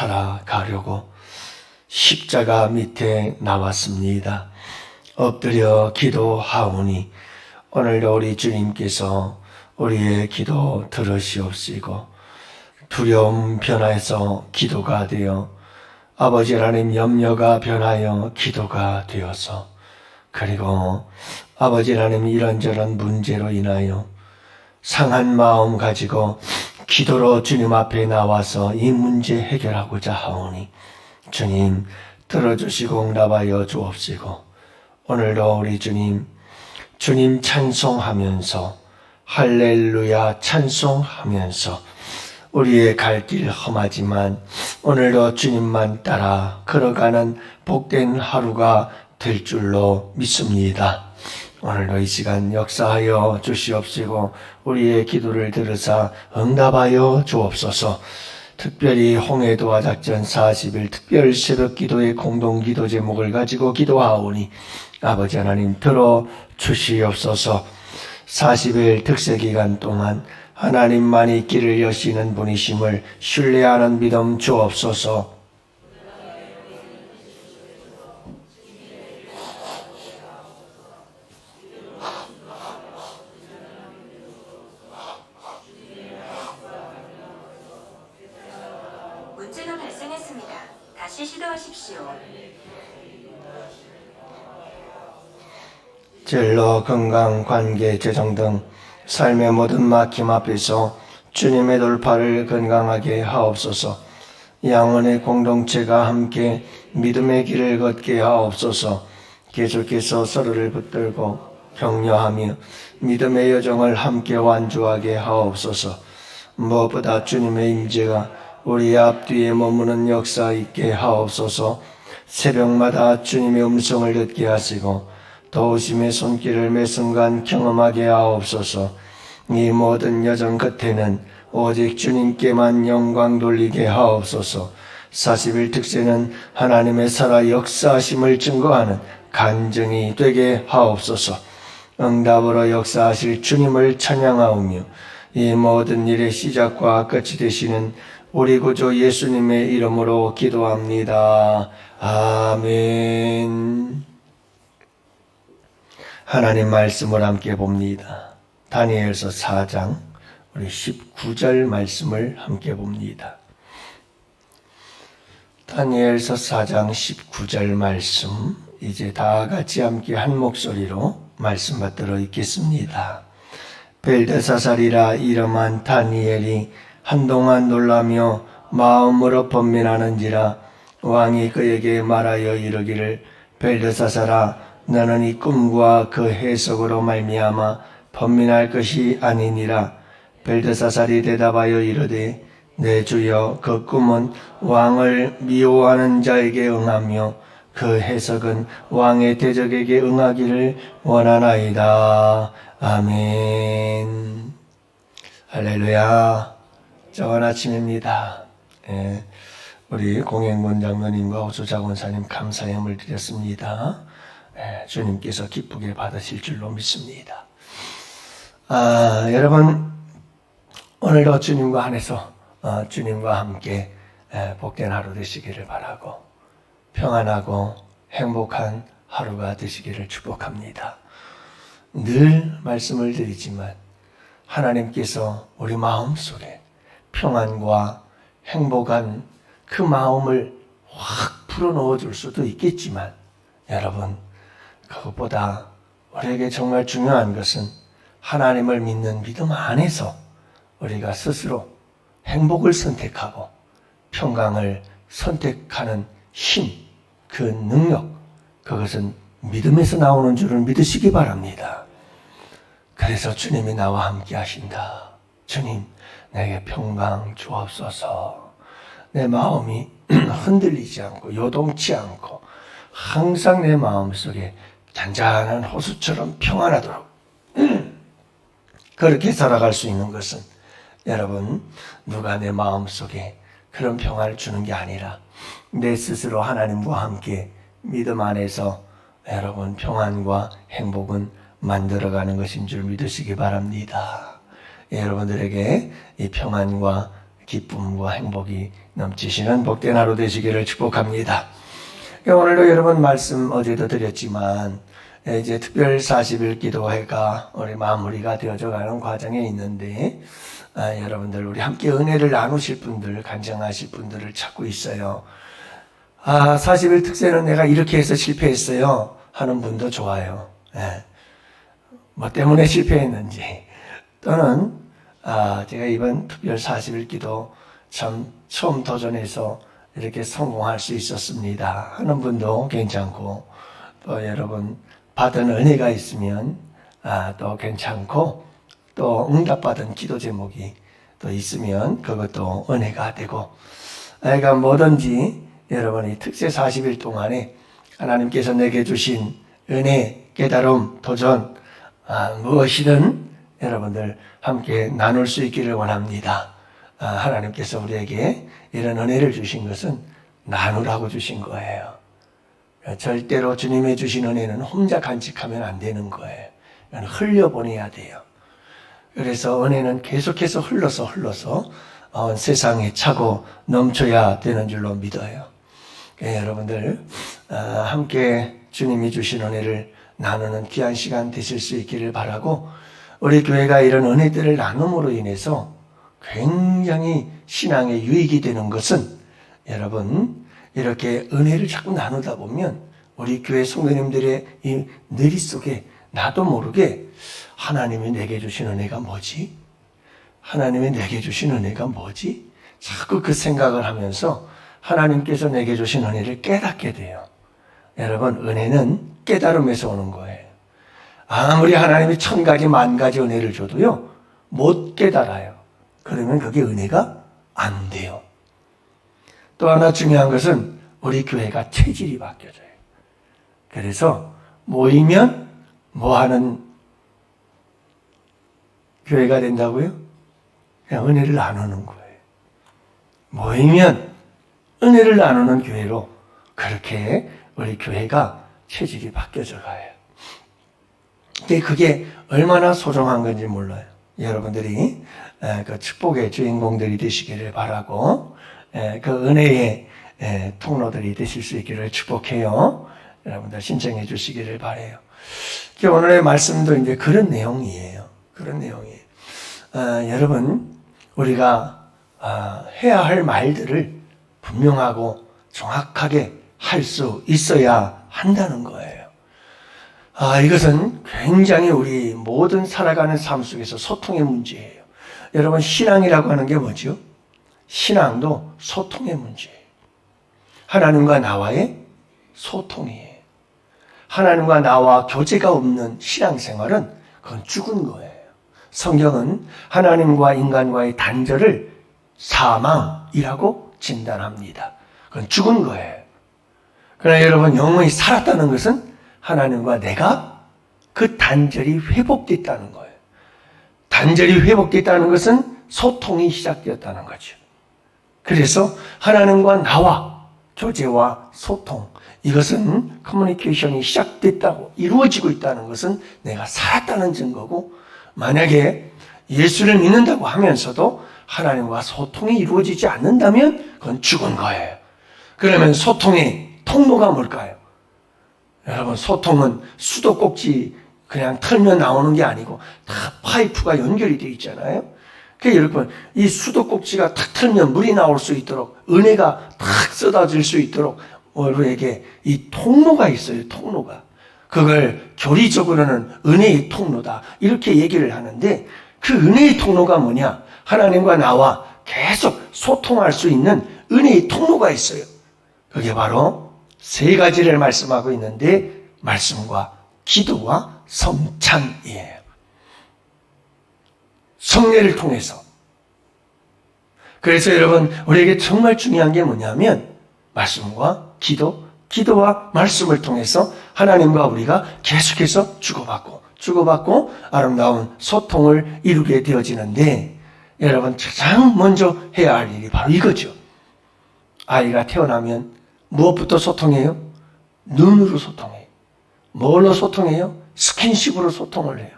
살아가려고 십자가 밑에 나왔습니다. 엎드려 기도하오니 오늘도 우리 주님께서 우리의 기도 들으시옵시고 두려움 변화해서 기도가 되어 아버지 하나님 염려가 변하여 기도가 되어서 그리고 아버지 하나님 이런저런 문제로 인하여 상한 마음 가지고 기도로 주님 앞에 나와서 이 문제 해결하고자 하오니 주님 들어주시고 응답하여 주옵시고 오늘도 우리 주님 주님 찬송하면서 할렐루야 찬송하면서 우리의 갈 길 험하지만 오늘도 주님만 따라 걸어가는 복된 하루가 될 줄로 믿습니다. 오늘도 이 시간 역사하여 주시옵시고 우리의 기도를 들으사 응답하여 주옵소서. 특별히 홍해도와 작전 40일 특별 새벽 기도의 공동 기도 제목을 가지고 기도하오니 아버지 하나님 들어 주시옵소서. 40일 특세 기간 동안 하나님만이 길을 여시는 분이심을 신뢰하는 믿음 주옵소서. 진로, 건강, 관계, 재정 등 삶의 모든 막힘 앞에서 주님의 돌파를 건강하게 하옵소서. 양원의 공동체가 함께 믿음의 길을 걷게 하옵소서. 계속해서 서로를 붙들고 격려하며 믿음의 여정을 함께 완주하게 하옵소서. 무엇보다 주님의 임재가 우리 앞뒤에 머무는 역사 있게 하옵소서. 새벽마다 주님의 음성을 듣게 하시고 도우심의 손길을 매 순간 경험하게 하옵소서. 이 모든 여정 끝에는 오직 주님께만 영광 돌리게 하옵소서. 40일 특세는 하나님의 살아 역사하심을 증거하는 간증이 되게 하옵소서. 응답으로 역사하실 주님을 찬양하오며 이 모든 일의 시작과 끝이 되시는 우리 구주 예수님의 이름으로 기도합니다. 아멘. 하나님 말씀을 함께 봅니다. 다니엘서 4장 우리 19절 말씀을 함께 봅니다. 다니엘서 4장 19절 말씀 이제 다 같이 함께 한 목소리로 말씀 받들어 읽겠습니다. 벨드사살이라 이름한 다니엘이 한동안 놀라며 마음으로 번민하는지라 왕이 그에게 말하여 이르기를 벨드사살아 너는 이 꿈과 그 해석으로 말미암아 번민할 것이 아니니라 벨드사살이 대답하여 이르되 내 주여 그 꿈은 왕을 미워하는 자에게 응하며 그 해석은 왕의 대적에게 응하기를 원하나이다. 아멘. 할렐루야. 좋은 아침입니다. 예, 우리 공행군 장로님과 호수 자원사님 감사함을 드렸습니다. 예, 주님께서 기쁘게 받으실 줄로 믿습니다. 아, 여러분 오늘도 주님과 안에서 어, 주님과 함께 에, 복된 하루 되시기를 바라고 평안하고 행복한 하루가 되시기를 축복합니다. 늘 말씀을 드리지만 하나님께서 우리 마음 속에 평안과 행복한 그 마음을 확 풀어넣어 줄 수도 있겠지만 여러분 그것보다 우리에게 정말 중요한 것은 하나님을 믿는 믿음 안에서 우리가 스스로 행복을 선택하고 평강을 선택하는 힘, 그 능력, 그것은 믿음에서 나오는 줄을 믿으시기 바랍니다. 그래서 주님이 나와 함께 하신다. 주님, 내게 평강 주옵소서. 내 마음이 흔들리지 않고 요동치 않고 항상 내 마음 속에 잔잔한 호수처럼 평안하도록 그렇게 살아갈 수 있는 것은 여러분 누가 내 마음 속에 그런 평안을 주는 게 아니라 내 스스로 하나님과 함께 믿음 안에서 여러분 평안과 행복은 만들어가는 것인 줄 믿으시기 바랍니다. 여러분들에게 이 평안과 기쁨과 행복이 넘치시는 복된 하루 되시기를 축복합니다. 오늘도 여러분 말씀 어제도 드렸지만 이제 특별 40일 기도회가 우리 마무리가 되어져 가는 과정에 있는데 아, 여러분들 우리 함께 은혜를 나누실 분들 간증하실 분들을 찾고 있어요. 아 40일 특세는 내가 이렇게 해서 실패했어요 하는 분도 좋아요. 예. 뭐 때문에 실패했는지 또는 아 제가 이번 특별 40일 기도 참 처음 도전해서 이렇게 성공할 수 있었습니다. 하는 분도 괜찮고 또 여러분 받은 은혜가 있으면 아, 또 괜찮고 또 응답받은 기도 제목이 또 있으면 그것도 은혜가 되고 그러니까 뭐든지 여러분이 특세 40일 동안에 하나님께서 내게 주신 은혜, 깨달음, 도전 아, 무엇이든 여러분들 함께 나눌 수 있기를 원합니다. 아, 하나님께서 우리에게 이런 은혜를 주신 것은 나누라고 주신 거예요. 절대로 주님의 주신 은혜는 혼자 간직하면 안 되는 거예요. 흘려보내야 돼요. 그래서 은혜는 계속해서 흘러서 흘러서 어, 세상에 차고 넘쳐야 되는 줄로 믿어요. 예, 여러분들 어, 함께 주님이 주신 은혜를 나누는 귀한 시간 되실 수 있기를 바라고 우리 교회가 이런 은혜들을 나눔으로 인해서 굉장히 신앙에 유익이 되는 것은 여러분 이렇게 은혜를 자꾸 나누다 보면 우리 교회 성도님들의 이 뇌리 속에 나도 모르게 하나님이 내게 주신 은혜가 뭐지? 하나님이 내게 주신 은혜가 뭐지? 자꾸 그 생각을 하면서 하나님께서 내게 주신 은혜를 깨닫게 돼요. 여러분, 은혜는 깨달음에서 오는 거예요. 아무리 하나님이 천 가지, 만 가지 은혜를 줘도요, 못 깨달아요. 그러면 그게 은혜가 안 돼요. 또 하나 중요한 것은 우리 교회가 체질이 바뀌어져요. 그래서 모이면 뭐 하는 교회가 된다고요? 그냥 은혜를 나누는 거예요. 모이면 은혜를 나누는 교회로 그렇게 우리 교회가 체질이 바뀌어져 가요. 근데 그게 얼마나 소중한 건지 몰라요. 여러분들이 에, 그 축복의 주인공들이 되시기를 바라고 에, 그 은혜의 에, 통로들이 되실 수 있기를 축복해요. 여러분들 신청해 주시기를 바래요. 오늘의 말씀도 이제 그런 내용이에요. 그런 내용이에요. 아, 여러분 우리가 아, 해야 할 말들을 분명하고 정확하게 할 수 있어야 한다는 거예요. 아, 이것은 굉장히 우리 모든 살아가는 삶 속에서 소통의 문제예요. 여러분, 신앙이라고 하는 게 뭐죠? 신앙도 소통의 문제예요. 하나님과 나와의 소통이에요. 하나님과 나와 교제가 없는 신앙생활은 그건 죽은 거예요. 성경은 하나님과 인간과의 단절을 사망이라고 진단합니다. 그건 죽은 거예요. 그러나 여러분, 영혼이 살았다는 것은 하나님과 내가 그 단절이 회복됐다는 거예요. 단절이 회복됐다는 것은 소통이 시작되었다는 거죠. 그래서 하나님과 나와 교제와 소통, 이것은 커뮤니케이션이 시작됐다고 이루어지고 있다는 것은 내가 살았다는 증거고 만약에 예수를 믿는다고 하면서도 하나님과 소통이 이루어지지 않는다면 그건 죽은 거예요. 그러면 소통의 통로가 뭘까요? 여러분 소통은 수도꼭지 그냥 털면 나오는 게 아니고 다 파이프가 연결이 되어 있잖아요. 그 여러분 이 수도꼭지가 탁 털면 물이 나올 수 있도록 은혜가 탁 쏟아질 수 있도록 우리에게 이 통로가 있어요. 통로가 그걸 교리적으로는 은혜의 통로다 이렇게 얘기를 하는데 그 은혜의 통로가 뭐냐? 하나님과 나와 계속 소통할 수 있는 은혜의 통로가 있어요. 그게 바로 세 가지를 말씀하고 있는데 말씀과 기도와 성찬이에요. 성례를 통해서. 그래서 여러분 우리에게 정말 중요한 게 뭐냐면 말씀과 기도, 기도와 말씀을 통해서 하나님과 우리가 계속해서 주고받고 주고받고 아름다운 소통을 이루게 되어지는데 여러분 가장 먼저 해야 할 일이 바로 이거죠. 아이가 태어나면 무엇부터 소통해요? 눈으로 소통해요. 뭘로 소통해요? 스킨십으로 소통을 해요.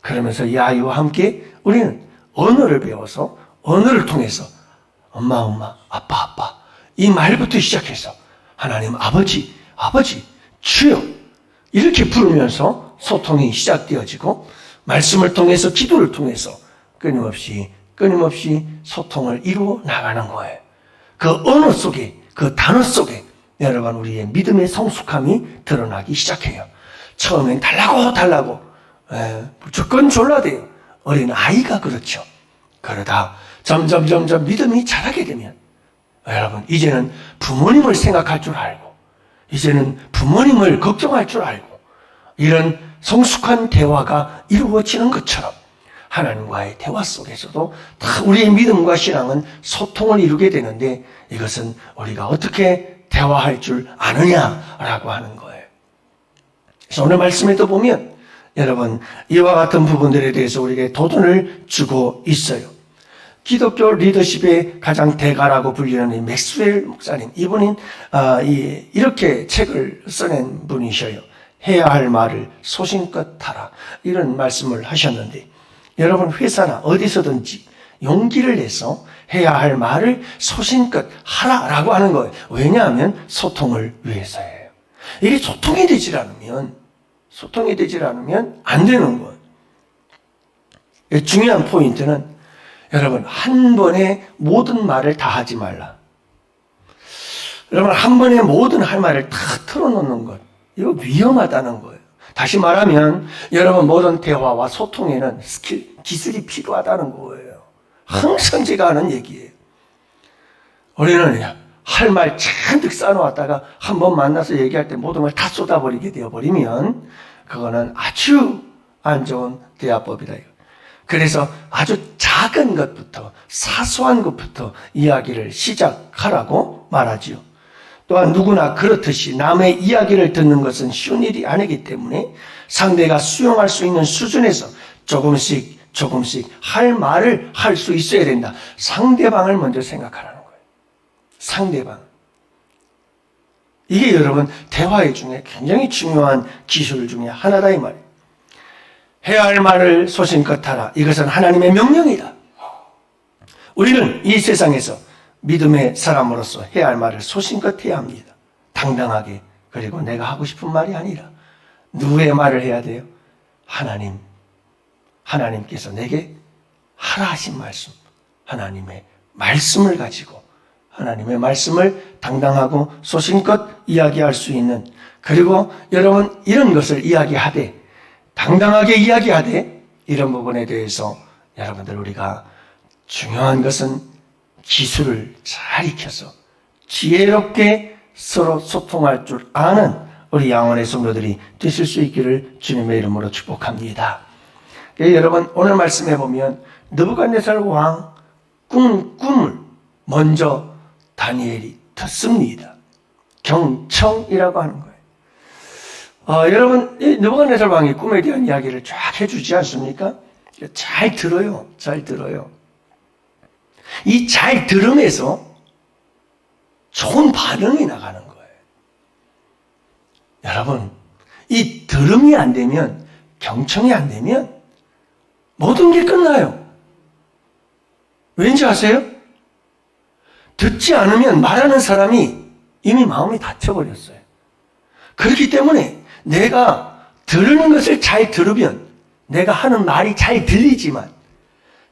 그러면서 이 아이와 함께 우리는 언어를 배워서 언어를 통해서 엄마, 엄마, 아빠, 아빠. 이 말부터 시작해서 하나님 아버지, 아버지, 주여. 이렇게 부르면서 소통이 시작되어지고 말씀을 통해서 기도를 통해서 끊임없이 끊임없이 소통을 이루어 나가는 거예요. 그 언어 속에 그 단어 속에 여러분 우리의 믿음의 성숙함이 드러나기 시작해요. 처음엔 달라고 달라고 에, 무조건 졸라대요. 어린 아이가 그렇죠. 그러다 점점 점점 믿음이 자라게 되면 여러분 이제는 부모님을 생각할 줄 알고 이제는 부모님을 걱정할 줄 알고 이런 성숙한 대화가 이루어지는 것처럼 하나님과의 대화 속에서도 다 우리의 믿음과 신앙은 소통을 이루게 되는데 이것은 우리가 어떻게 대화할 줄 아느냐라고 하는 거예요. 그래서 오늘 말씀에도 보면 여러분 이와 같은 부분들에 대해서 우리에게 도전을 주고 있어요. 기독교 리더십의 가장 대가라고 불리는 이 맥스웰 목사님 이분은 아, 이, 이렇게 책을 써낸 분이셔요. 해야 할 말을 소신껏 하라 이런 말씀을 하셨는데 여러분 회사나 어디서든지 용기를 내서 해야 할 말을 소신껏 하라라고 하는 거예요. 왜냐하면 소통을 위해서예요. 이게 소통이 되질 않으면 소통이 되질 않으면 안 되는 거예요. 중요한 포인트는 여러분 한 번에 모든 말을 다 하지 말라. 여러분 한 번에 모든 할 말을 다 털어놓는 것 이거 위험하다는 거예요. 다시 말하면 여러분 모든 대화와 소통에는 스킬 기술이 필요하다는 거예요. 항상 제가 하는 얘기예요. 우리는 할 말 잔뜩 쌓아놓았다가 한 번 만나서 얘기할 때 모든 걸 다 쏟아버리게 되어버리면 그거는 아주 안 좋은 대화법이다. 그래서 아주 작은 것부터 사소한 것부터 이야기를 시작하라고 말하지요. 또한 누구나 그렇듯이 남의 이야기를 듣는 것은 쉬운 일이 아니기 때문에 상대가 수용할 수 있는 수준에서 조금씩 조금씩 할 말을 할 수 있어야 된다. 상대방을 먼저 생각하라는 거예요. 상대방. 이게 여러분 대화의 중에 굉장히 중요한 기술 중에 하나다 이 말이에요. 해야 할 말을 소신껏 하라. 이것은 하나님의 명령이다. 우리는 이 세상에서 믿음의 사람으로서 해야 할 말을 소신껏 해야 합니다. 당당하게. 그리고 내가 하고 싶은 말이 아니라 누구의 말을 해야 돼요? 하나님. 하나님께서 내게 하라 하신 말씀. 하나님의 말씀을 가지고 하나님의 말씀을 당당하고 소신껏 이야기할 수 있는 그리고 여러분 이런 것을 이야기하되 당당하게 이야기하되 이런 부분에 대해서 여러분들 우리가 중요한 것은 기술을 잘 익혀서 지혜롭게 서로 소통할 줄 아는 우리 양원의 성도들이 되실 수 있기를 주님의 이름으로 축복합니다. 예, 여러분 오늘 말씀해 보면 느부갓네살 왕 꿈, 꿈을 먼저 다니엘이 듣습니다. 경청이라고 하는 거예요. 어, 여러분 이 느부갓네살 왕이 꿈에 대한 이야기를 쫙 해주지 않습니까? 잘 들어요. 잘 들어요. 이 잘 들음에서 좋은 반응이 나가는 거예요. 여러분, 이 들음이 안 되면, 경청이 안 되면, 모든 게 끝나요. 왠지 아세요? 듣지 않으면 말하는 사람이 이미 마음이 닫혀버렸어요. 그렇기 때문에 내가 들으는 것을 잘 들으면 내가 하는 말이 잘 들리지만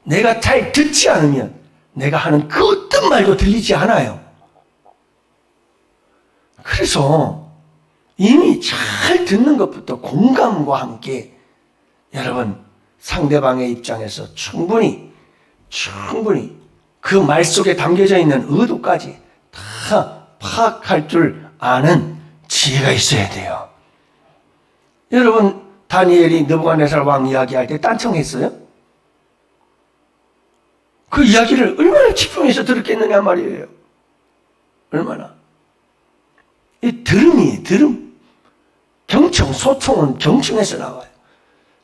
내가 잘 듣지 않으면 내가 하는 그 어떤 말도 들리지 않아요. 그래서 이미 잘 듣는 것부터 공감과 함께 여러분 상대방의 입장에서 충분히 충분히 그 말 속에 담겨져 있는 의도까지 다 파악할 줄 아는 지혜가 있어야 돼요. 여러분 다니엘이 느부갓네살 왕 이야기할 때 딴청했어요? 그 이야기를 얼마나 집중해서 들었겠느냐 말이에요. 얼마나. 이 들음이 들음. 경청, 소통은 경청에서 나와요.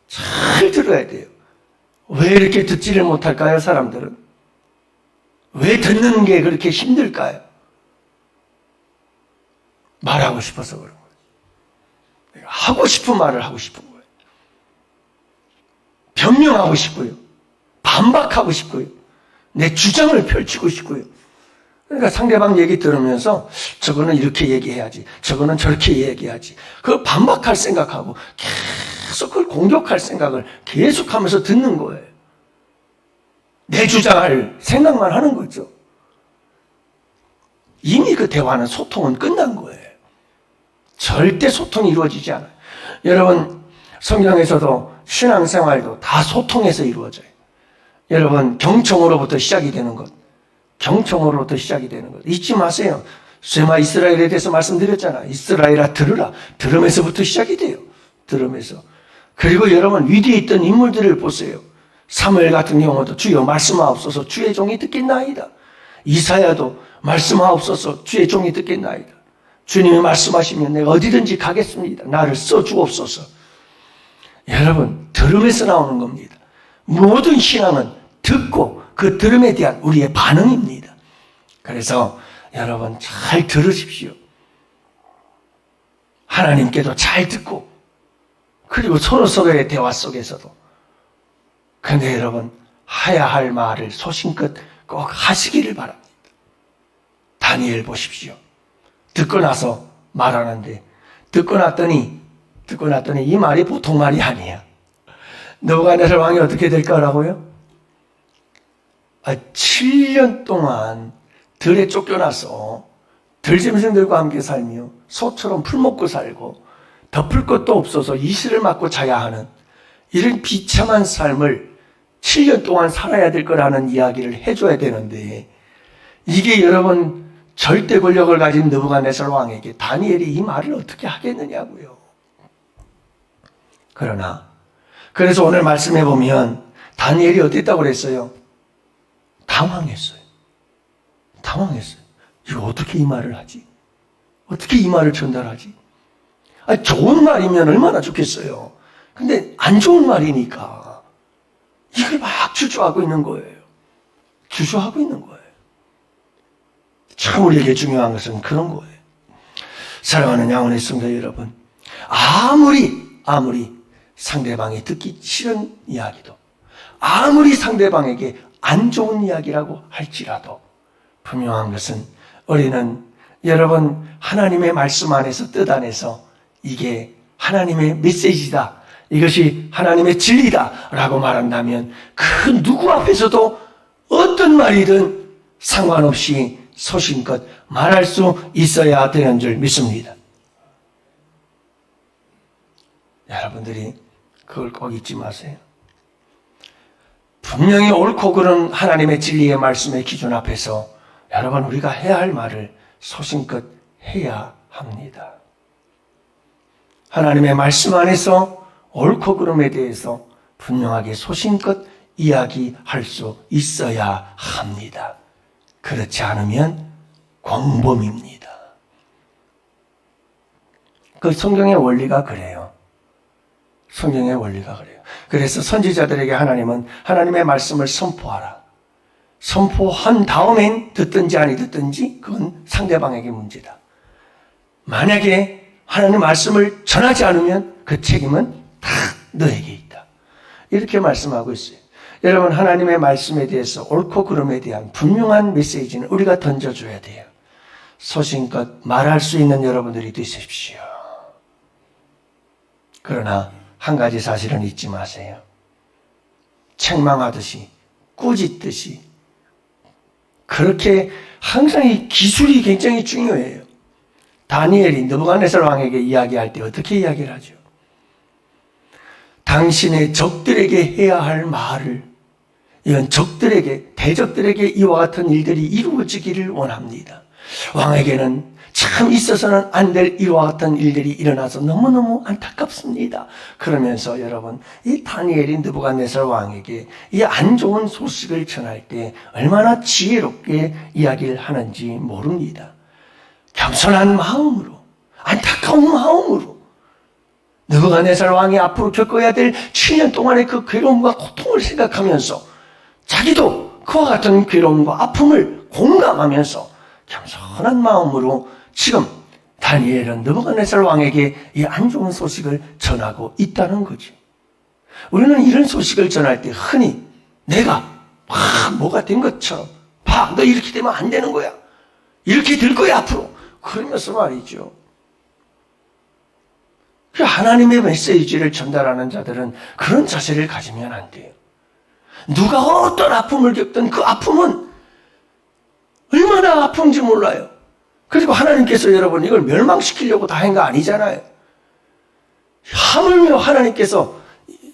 잘 들어야 돼요. 왜 이렇게 듣지를 못할까요, 사람들은? 왜 듣는 게 그렇게 힘들까요? 말하고 싶어서 그런 거예요. 하고 싶은 말을 하고 싶은 거예요. 변명하고 싶고요. 반박하고 싶고요. 내 주장을 펼치고 싶고요. 그러니까 상대방 얘기 들으면서 저거는 이렇게 얘기해야지, 저거는 저렇게 얘기해야지. 그걸 반박할 생각하고 계속 그걸 공격할 생각을 계속 하면서 듣는 거예요. 내 주장할 생각만 하는 거죠. 이미 그 대화는 소통은 끝난 거예요. 절대 소통이 이루어지지 않아요. 여러분, 성경에서도 신앙생활도 다 소통해서 이루어져요. 여러분, 경청으로부터 시작이 되는 것. 경청으로부터 시작이 되는 것. 잊지 마세요. 세마 이스라엘에 대해서 말씀드렸잖아. 이스라엘아 들으라. 들으면서부터 시작이 돼요. 들으면서. 그리고 여러분 위대에 있던 인물들을 보세요. 사무엘 같은 경우도 주여 말씀하옵소서 주의 종이 듣겠나이다. 이사야도 말씀하옵소서 주의 종이 듣겠나이다. 주님이 말씀하시면 내가 어디든지 가겠습니다. 나를 써주옵소서. 여러분 들음에서 나오는 겁니다. 모든 신앙은 듣고 그 들음에 대한 우리의 반응입니다. 그래서 여러분 잘 들으십시오. 하나님께도 잘 듣고 그리고 서로 서로의 대화 속에서도 근데 여러분 해야 할 말을 소신껏 꼭 하시기를 바랍니다. 다니엘 보십시오. 듣고 나서 말하는데 듣고 났더니 듣고 났더니 이 말이 보통 말이 아니야. 너부갓네살 왕이 어떻게 될 거라고요? 아, 7년 동안 들에 쫓겨나서 들짐승들과 함께 살며 소처럼 풀 먹고 살고 덮을 것도 없어서 이슬을 맞고 자야 하는 이런 비참한 삶을 7년 동안 살아야 될 거라는 이야기를 해줘야 되는데 이게 여러분 절대 권력을 가진 느부갓네살 왕에게 다니엘이 이 말을 어떻게 하겠느냐고요. 그러나 그래서 오늘 말씀해 보면 다니엘이 어땠다고 그랬어요? 당황했어요. 당황했어요. 이거 어떻게 이 말을 하지? 어떻게 이 말을 전달하지? 아, 좋은 말이면 얼마나 좋겠어요. 근데 안 좋은 말이니까 이걸 막 주저하고 있는 거예요. 주저하고 있는 거예요. 참 우리에게 중요한 것은 그런 거예요. 사랑하는 양원의 성도 여러분, 아무리 아무리 상대방이 듣기 싫은 이야기도 아무리 상대방에게 안 좋은 이야기라고 할지라도 분명한 것은 우리는 여러분 하나님의 말씀 안에서 뜻 안에서 이게 하나님의 메시지다. 이것이 하나님의 진리다. 라고 말한다면 그 누구 앞에서도 어떤 말이든 상관없이 소신껏 말할 수 있어야 되는 줄 믿습니다. 여러분들이 그걸 꼭 잊지 마세요. 분명히 옳고 그른 하나님의 진리의 말씀의 기준 앞에서 여러분 우리가 해야 할 말을 소신껏 해야 합니다. 하나님의 말씀 안에서 옳고 그름에 대해서 분명하게 소신껏 이야기할 수 있어야 합니다. 그렇지 않으면 공범입니다. 그 성경의 원리가 그래요. 성경의 원리가 그래요. 그래서 선지자들에게 하나님은 하나님의 말씀을 선포하라. 선포한 다음엔 듣든지 아니 듣든지 그건 상대방에게 문제다. 만약에 하나님 말씀을 전하지 않으면 그 책임은 다 너에게 있다. 이렇게 말씀하고 있어요. 여러분 하나님의 말씀에 대해서 옳고 그름에 대한 분명한 메시지는 우리가 던져줘야 돼요. 소신껏 말할 수 있는 여러분들이 되십시오. 그러나 한 가지 사실은 잊지 마세요. 책망하듯이 꾸짖듯이 그렇게 항상 이 기술이 굉장히 중요해요. 다니엘이 느부갓네살 왕에게 이야기할 때 어떻게 이야기를 하죠? 당신의 적들에게 해야 할 말을 이건 적들에게 대적들에게 이와 같은 일들이 이루어지기를 원합니다. 왕에게는 참 있어서는 안 될 이와 같은 일들이 일어나서 너무너무 안타깝습니다. 그러면서 여러분 이 다니엘이 느부갓네살 왕에게 이 안 좋은 소식을 전할 때 얼마나 지혜롭게 이야기를 하는지 모릅니다. 겸손한 마음으로 안타까운 마음으로 느부갓네살 왕이 앞으로 겪어야 될 7년 동안의 그 괴로움과 고통을 생각하면서 자기도 그와 같은 괴로움과 아픔을 공감하면서 겸손한 마음으로 지금 다니엘은 느부갓네살 왕에게 이 안 좋은 소식을 전하고 있다는 거죠. 우리는 이런 소식을 전할 때 흔히 내가 막 뭐가 된 것처럼 봐, 너 이렇게 되면 안 되는 거야. 이렇게 될 거야 앞으로. 그러면서 말이죠. 그 하나님의 메시지를 전달하는 자들은 그런 자세를 가지면 안 돼요. 누가 어떤 아픔을 겪든 그 아픔은 얼마나 아픈지 몰라요. 그리고 하나님께서 여러분 이걸 멸망시키려고 다 한 거 아니잖아요. 하물며 하나님께서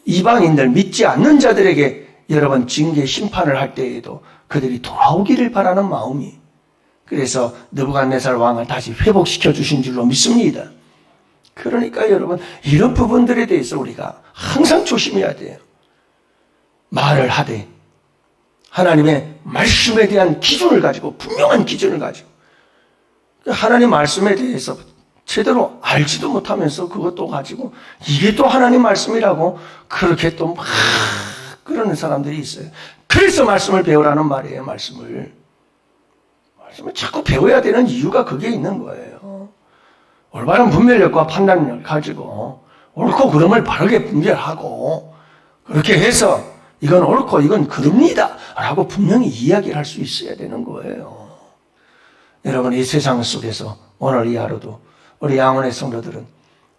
이방인들 믿지 않는 자들에게 여러분 징계 심판을 할 때에도 그들이 돌아오기를 바라는 마음이 그래서 느부갓네살 왕을 다시 회복시켜 주신 줄로 믿습니다. 그러니까 여러분 이런 부분들에 대해서 우리가 항상 조심해야 돼요. 말을 하되 하나님의 말씀에 대한 기준을 가지고 분명한 기준을 가지고 하나님 말씀에 대해서 제대로 알지도 못하면서 그것도 가지고 이게 또 하나님 말씀이라고 그렇게 또 막 그러는 사람들이 있어요. 그래서 말씀을 배우라는 말이에요. 말씀을 말씀을 자꾸 배워야 되는 이유가 그게 있는 거예요. 올바른 분별력과 판단력을 가지고 옳고 그름을 바르게 분별하고 그렇게 해서 이건 옳고 이건 그릅니다 라고 분명히 이야기를 할 수 있어야 되는 거예요. 여러분 이 세상 속에서 오늘 이 하루도 우리 양원의 성도들은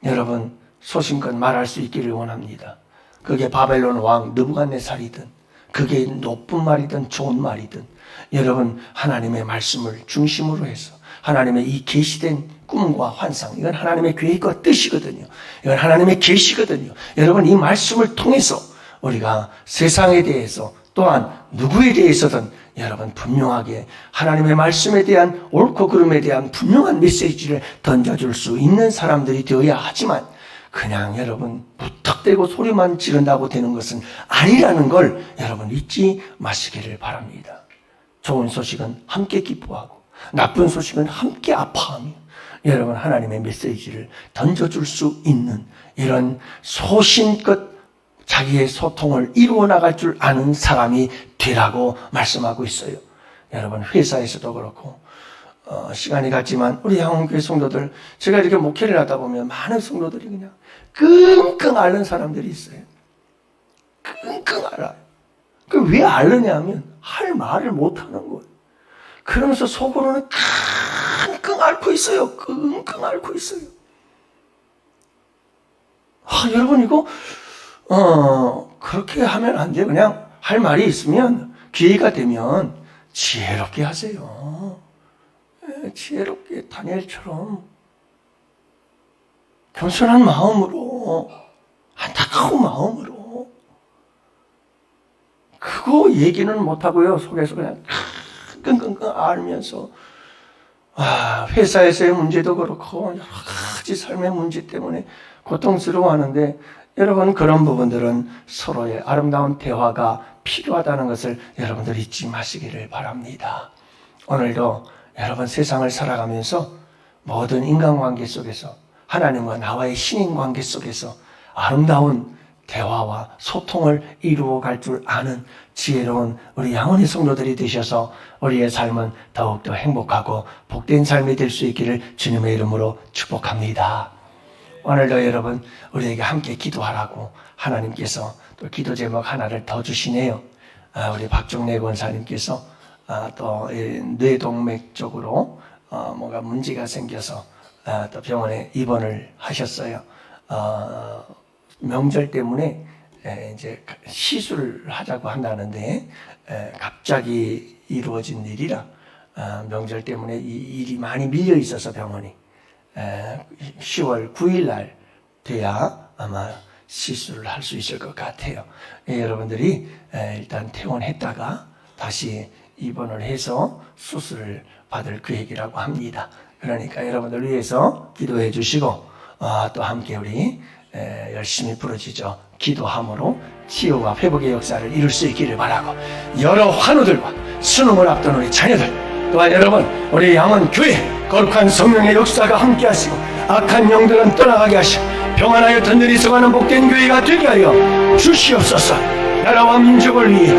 여러분 소신껏 말할 수 있기를 원합니다. 그게 바벨론 왕 느부갓네살이든 그게 높은 말이든 좋은 말이든 여러분 하나님의 말씀을 중심으로 해서 하나님의 이 계시된 꿈과 환상 이건 하나님의 계획과 뜻이거든요. 이건 하나님의 계시거든요. 여러분 이 말씀을 통해서 우리가 세상에 대해서 또한 누구에 대해서든 여러분 분명하게 하나님의 말씀에 대한 옳고 그름에 대한 분명한 메시지를 던져줄 수 있는 사람들이 되어야 하지만 그냥 여러분 무턱대고 소리만 지른다고 되는 것은 아니라는 걸 여러분 잊지 마시기를 바랍니다. 좋은 소식은 함께 기뻐하고 나쁜 소식은 함께 아파하며 여러분 하나님의 메시지를 던져줄 수 있는 이런 소신껏 자기의 소통을 이루어 나갈 줄 아는 사람이 되라고 말씀하고 있어요. 여러분 회사에서도 그렇고 어, 시간이 갔지만 우리 양원교회 성도들 제가 이렇게 목회를 하다 보면 많은 성도들이 그냥 끙끙 앓는 사람들이 있어요. 끙끙 앓아요. 그 왜 앓느냐면 할 말을 못 하는 거예요. 그러면서 속으로는 끙끙 앓고 있어요. 끙끙 앓고 있어요. 아, 여러분 이거 어, 그렇게 하면 안 돼요. 그냥 할 말이 있으면 기회가 되면 지혜롭게 하세요. 예, 지혜롭게 다니엘처럼 겸손한 마음으로 안타까운 마음으로 그거 얘기는 못하고요. 속에서 그냥 끙끙끙 앓으면서 아, 회사에서의 문제도 그렇고 여러 가지 삶의 문제 때문에 고통스러워하는데 여러분 그런 부분들은 서로의 아름다운 대화가 필요하다는 것을 여러분들 잊지 마시기를 바랍니다. 오늘도 여러분 세상을 살아가면서 모든 인간관계 속에서 하나님과 나와의 신인 관계 속에서 아름다운 대화와 소통을 이루어 갈 줄 아는 지혜로운 우리 양원의 성도들이 되셔서 우리의 삶은 더욱더 행복하고 복된 삶이 될 수 있기를 주님의 이름으로 축복합니다. 오늘도 여러분 우리에게 함께 기도하라고 하나님께서 또 기도 제목 하나를 더 주시네요. 아, 우리 박종래 권사님께서 아, 또 뇌동맥 쪽으로 어, 뭔가 문제가 생겨서 아, 또 병원에 입원을 하셨어요. 어, 명절 때문에 에, 이제 시술을 하자고 한다는데 에, 갑자기 이루어진 일이라 아, 명절 때문에 이 일이 많이 밀려 있어서 병원이 에, 10월 9일 날 돼야 아마 시술을 할 수 있을 것 같아요. 예, 여러분들이 에, 일단 퇴원했다가 다시 입원을 해서 수술을 받을 계획이라고 합니다. 그러니까 여러분들 위해서 기도해 주시고 아, 또 함께 우리 에, 열심히 부르짖어 기도함으로 치유와 회복의 역사를 이룰 수 있기를 바라고 여러 환우들과 수능을 앞둔 우리 자녀들 또한 여러분 우리 양원 교회 거룩한 성령의 역사가 함께 하시고 악한 영들은 떠나가게 하시고 평안하여 든든히 서가는 복된 교회가 되게 하여 주시옵소서. 나라와 민족을 위해